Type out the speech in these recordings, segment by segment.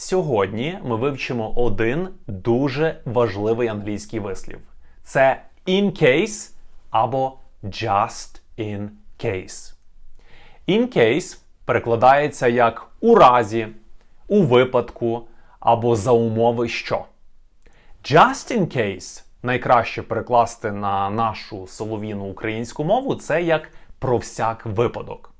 Сьогодні ми вивчимо один дуже важливий англійський вислів. Це in case або just in case. In case перекладається як у разі, у випадку або за умови що. Just in case найкраще перекласти на нашу солов'їну українську мову це як про всяк випадок.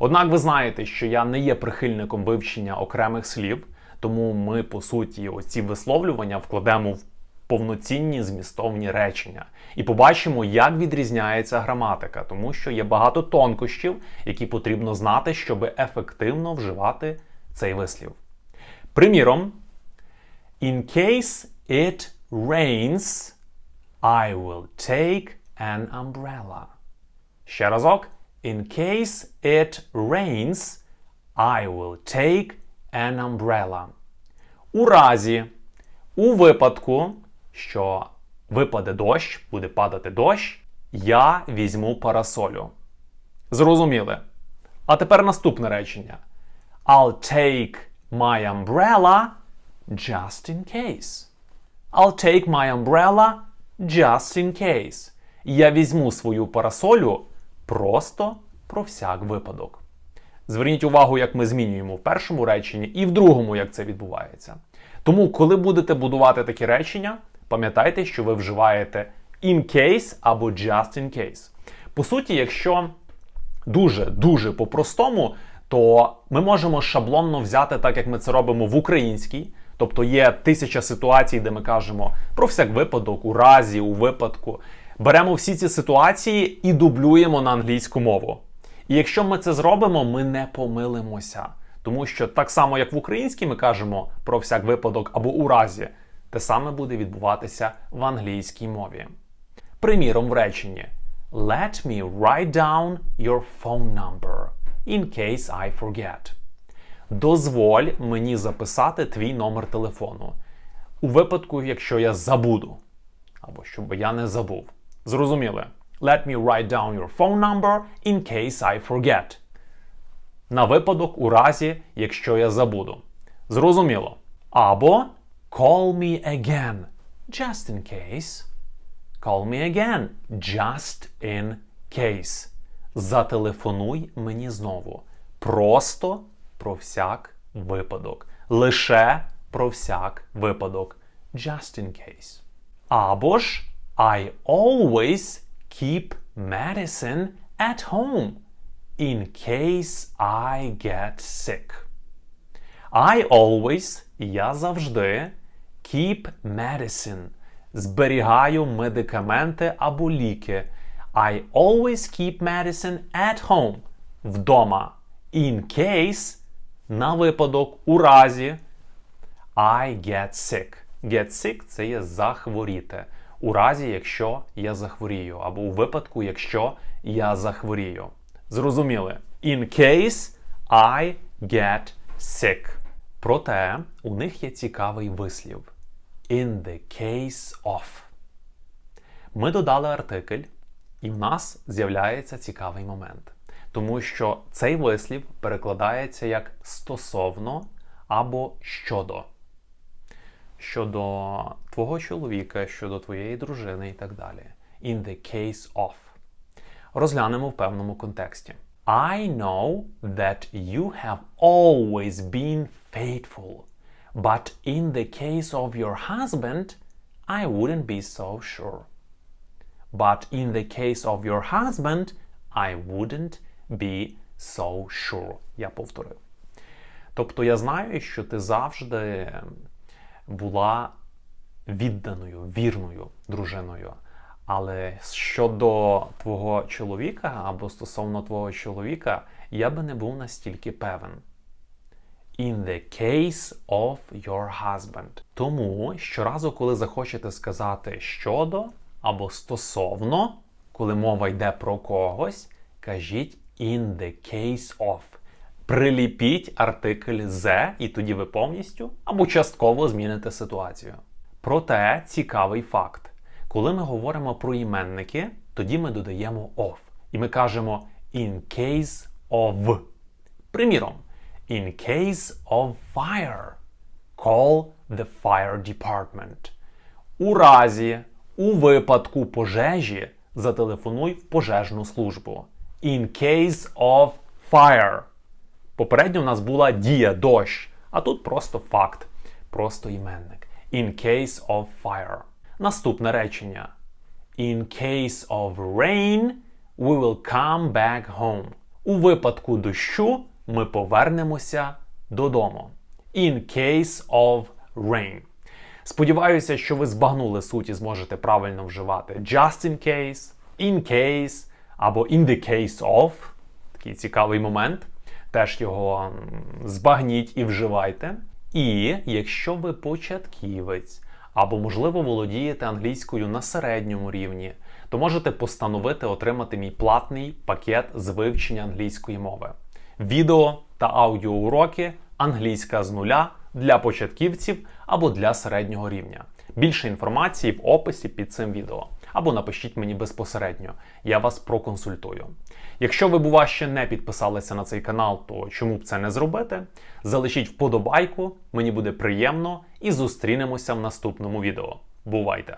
Однак ви знаєте, що я не є прихильником вивчення окремих слів, тому ми, по суті, оці висловлювання вкладемо в повноцінні змістовні речення і побачимо, як відрізняється граматика, тому що є багато тонкощів, які потрібно знати, щоб ефективно вживати цей вислів. Приміром, in case it rains, I will take an umbrella. Ще разок. In case it rains, I will take an umbrella. У разі, у випадку, що випаде дощ, буде падати дощ, я візьму парасолю. Зрозуміли? А тепер наступне речення. I'll take my umbrella just in case. I'll take my umbrella just in case. Я візьму свою парасолю просто про всяк випадок. Зверніть увагу, як ми змінюємо в першому реченні і в другому, як це відбувається. Тому, коли будете будувати такі речення, пам'ятайте, що ви вживаєте in case або just in case. По суті, якщо дуже-дуже по-простому, то ми можемо шаблонно взяти так, як ми це робимо в українській. Тобто є тисяча ситуацій, де ми кажемо про всяк випадок, у разі, у випадку. Беремо всі ці ситуації і дублюємо на англійську мову. І якщо ми це зробимо, ми не помилимося. Тому що так само, як в українській, ми кажемо про всяк випадок або у разі, те саме буде відбуватися в англійській мові. Приміром, в реченні Let me write down your phone number in case I forget. Дозволь мені записати твій номер телефону. У випадку, якщо я забуду. Або щоб я не забув. Зрозуміли? Let me write down your phone number in case I forget. На випадок у разі, якщо я забуду. Зрозуміло. Або call me again. Just in case. Call me again. Just in case. Зателефонуй мені знову. Просто про всяк випадок. Лише про всяк випадок. Just in case. Або ж I always keep medicine at home in case I get sick. I always, я завжди, keep medicine. Зберігаю медикаменти або ліки. I always keep medicine at home. Вдома. In case на випадок, у разі I get sick. Get sick це є захворіти. У разі, якщо я захворію, або у випадку, якщо я захворію. Зрозуміли? In case I get sick. Проте у них є цікавий вислів. In the case of. Ми додали артикль, і в нас з'являється цікавий момент. Тому що цей вислів перекладається як стосовно або щодо. Щодо твого чоловіка, щодо твоєї дружини і так далі. In the case of. Розглянемо в певному контексті. I know that you have always been faithful. But in the case of your husband, I wouldn't be so sure. But in the case of your husband, I wouldn't be so sure. Я повторив. Тобто я знаю, що ти завжди була відданою, вірною дружиною. Але щодо твого чоловіка або стосовно твого чоловіка, я би не був настільки певен. In the case of your husband. Тому щоразу, коли захочете сказати щодо або стосовно, коли мова йде про когось, кажіть in the case of. Приліпіть артикль the, і тоді ви повністю або частково зміните ситуацію. Проте цікавий факт. Коли ми говоримо про іменники, тоді ми додаємо of. І ми кажемо in case of. Приміром, in case of fire. call the fire department. У разі, у випадку пожежі зателефонуй в пожежну службу. In case of fire. Попередньо у нас була дія дощ, а тут просто факт, просто іменник. In case of fire. Наступне речення. In case of rain, we will come back home. У випадку дощу ми повернемося додому. In case of rain. Сподіваюся, що ви збагнули суть і зможете правильно вживати just in case, in case або in the case of. Такий цікавий момент. Теж його збагніть і вживайте. І якщо ви початківець або, можливо, володієте англійською на середньому рівні, то можете постановити отримати мій платний пакет з вивчення англійської мови. Відео та аудіоуроки англійська з нуля для початківців або для середнього рівня. Більше інформації в описі під цим відео. Або напишіть мені безпосередньо, я вас проконсультую. Якщо ви, бува, ще не підписалися на цей канал, то чому б це не зробити? Залишіть вподобайку, мені буде приємно і зустрінемося в наступному відео. Бувайте!